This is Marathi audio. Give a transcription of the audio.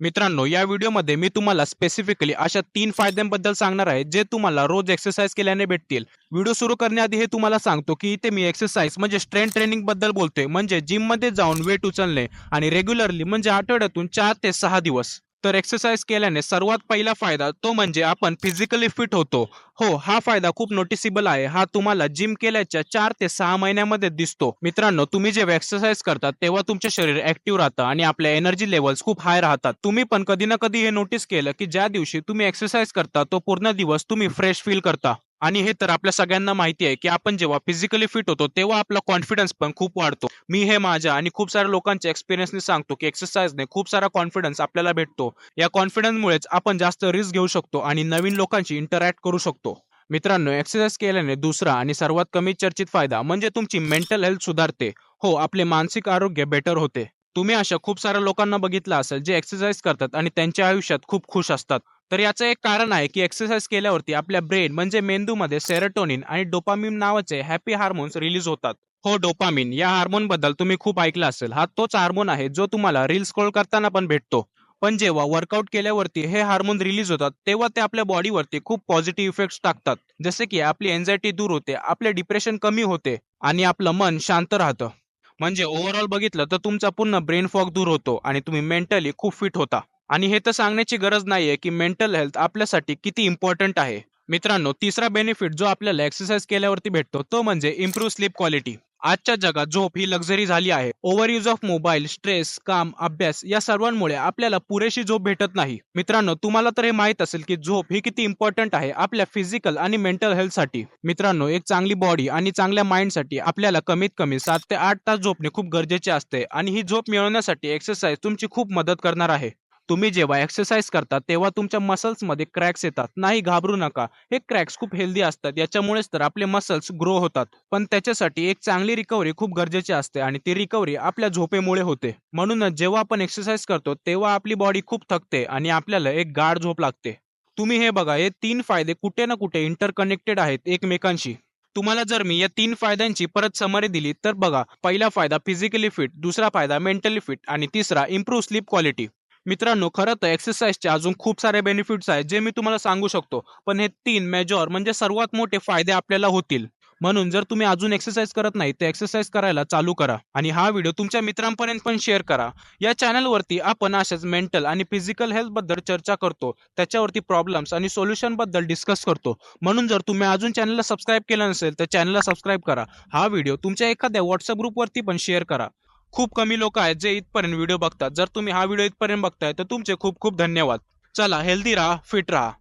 मित्रांनो या व्हिडिओमध्ये मी तुम्हाला स्पेसिफिकली अशा तीन फायद्यांबद्दल सांगणार आहे जे तुम्हाला रोज एक्सरसाइज केल्याने भेटतील. व्हिडिओ सुरू करण्याआधी हे तुम्हाला सांगतो की इथे मी एक्सरसाइज म्हणजे स्ट्रेंथ ट्रेनिंगबद्दल बोलतोय. म्हणजे जिममध्ये जाऊन वेट उचलणे आणि रेग्युलरली म्हणजे आठवड्यातून चार ते सहा दिवस. तर एक्सरसाइज केल्याने सर्वात पहिला फायदा तो म्हणजे आपण फिजिकली फिट होतो. हो हा फायदा खूप नोटिसेबल आहे. हा तुम्हाला जिम केल्याच्या चार ते सहा महिन्यामध्ये दिसतो. मित्रांनो तुम्ही जेव्हा एक्सरसाइज करतात तेव्हा तुमचे शरीर ऍक्टिव्ह राहतं आणि आपल्या एनर्जी लेवल्स खूप हाय राहतात. तुम्ही पण कधी ना कधी हे नोटीस केलं की ज्या दिवशी तुम्ही एक्सरसाइज करता तो पूर्ण दिवस तुम्ही फ्रेश फील करता. आणि हे तर आपल्या सगळ्यांना माहिती आहे की आपण जेव्हा फिजिकली फिट होतो तेव्हा आपला कॉन्फिडन्स पण खूप वाढतो. मी हे माझ्या आणि खूप साऱ्या लोकांच्या एक्सपिरियन्सने सांगतो की एक्सरसाइजने खूप सारा कॉन्फिडन्स आपल्याला भेटतो. या कॉन्फिडन्समुळेच आपण जास्त रिस्क घेऊ शकतो आणि नवीन लोकांशी इंटरॅक्ट करू शकतो. मित्रांनो एक्सरसाइज केल्याने दुसरा आणि सर्वात कमी चर्चित फायदा म्हणजे तुमची मेंटल हेल्थ सुधारते. हो आपले मानसिक आरोग्य बेटर होते. तुम्ही अशा खूप साऱ्या लोकांना बघितलं असेल जे एक्सरसाइज करतात आणि त्यांच्या आयुष्यात खूप खुश असतात. तर याचं एक कारण आहे की एक्सरसाइज केल्यावरती आपल्या ब्रेन म्हणजे मेंदूमध्ये सेरोटोनिन आणि डोपामिन नावाचे हॅपी हार्मोन्स रिलीज होतात. हो डोपामिन या हार्मोनबद्दल तुम्ही खूप ऐकलं असेल. हा तोच हार्मोन आहे जो तुम्हाला रील स्क्रोल करताना पण भेटतो. पण जेव्हा वर्कआउट केल्यावरती हे हार्मोन रिलीज होतात तेव्हा ते आपल्या बॉडीवरती खूप पॉझिटिव्ह इफेक्ट टाकतात. जसे की आपली एन्झायटी दूर होते आपले डिप्रेशन कमी होते आणि आपलं मन शांत राहतं. म्हणजे ओव्हरऑल बघितलं तर तुमचा पूर्ण ब्रेन फॉग दूर होतो आणि तुम्ही मेंटली खूप फिट होता. आणि हे तर सांगण्याची गरज नाहीये की मेंटल हेल्थ आपल्यासाठी किती इम्पॉर्टंट आहे. मित्रांनो तिसरा बेनिफिट जो आपल्याला एक्सरसाइज केल्यावरती भेटतो तो म्हणजे इम्प्रूव्ह स्लीप क्वालिटी आजच्या जगात झोप ही लक्झरी झाली आहे. Over use of mobile stress काम अभ्यास या सर्वांमुळे आपल्याला पुरेशी झोप भेटत नाही. मित्रांनो तुम्हाला तर हे माहीत असेल की झोप ही किती इम्पॉर्टंट आहे आपल्या फिजिकल आणि मेंटल हेल्थसाठी मित्रांनो एक चांगली बॉडी आणि चांगल्या माइंडसाठी आपल्याला कमीत कमी सात ते आठ तास झोपणे खूप गरजेचे असते आणि ही झोप मिळवण्यासाठी एक्सरसाइज तुमची खूप मदत करणार आहे. तुम्ही जेव्हा एक्सरसाइज करता तेव्हा तुमच्या मसल्समध्ये क्रॅक्स येतात. नाही घाबरू नका. हे क्रॅक्स खूप हेल्दी असतात. याच्यामुळेच तर आपले मसल्स ग्रो होतात. पण त्याच्यासाठी एक चांगली रिकव्हरी खूप गरजेची असते आणि ती रिकव्हरी आपल्या झोपेमुळे होते. म्हणूनच जेव्हा आपण एक्सरसाइज करतो तेव्हा आपली बॉडी खूप थकते आणि आपल्याला एक गाढ झोप लागते. तुम्ही हे बघा हे तीन फायदे कुठे ना कुठे इंटरकनेक्टेड आहेत एकमेकांशी. तुम्हाला जर मी या तीन फायद्यांची परत समरी दिली तर बघा पहिला फायदा फिजिकली फिट दुसरा फायदा मेंटली फिट आणि तिसरा इम्प्रूव्ह स्लीप क्वालिटी मित्रांनो खरं तर एक्सरसाइजचे अजून खूप सारे बेनिफिट्स आहेत जे मी तुम्हाला सांगू शकतो. पण हे तीन मेजॉर म्हणजे सर्वात मोठे फायदे आपल्याला होतील. म्हणून जर तुम्ही अजून एक्सरसाइज करत नाही तर एक्सरसाइज करायला चालू करा. आणि हा व्हिडिओ तुमच्या मित्रांपर्यंत पण शेअर करा. या चॅनलवरती आपण अशाच मेंटल आणि फिजिकल हेल्थबद्दल चर्चा करतो. त्याच्यावरती प्रॉब्लेम्स आणि सोल्युशनबद्दल डिस्कस करतो. म्हणून जर तुम्ही अजून चॅनलला सबस्क्राईब केलं नसेल तर चॅनलला सबस्क्राईब करा. हा व्हिडिओ तुमच्या एखाद्या व्हॉट्सअप ग्रुपवरती पण शेअर करा. खूप कमी लोक आहेत जे इथपर्यंत व्हिडिओ बघतात. जर तुम्ही हा व्हिडिओ इथपर्यंत बघताय तर तुमचे खूप खूप धन्यवाद. चला हेल्दी राहा फिट राहा.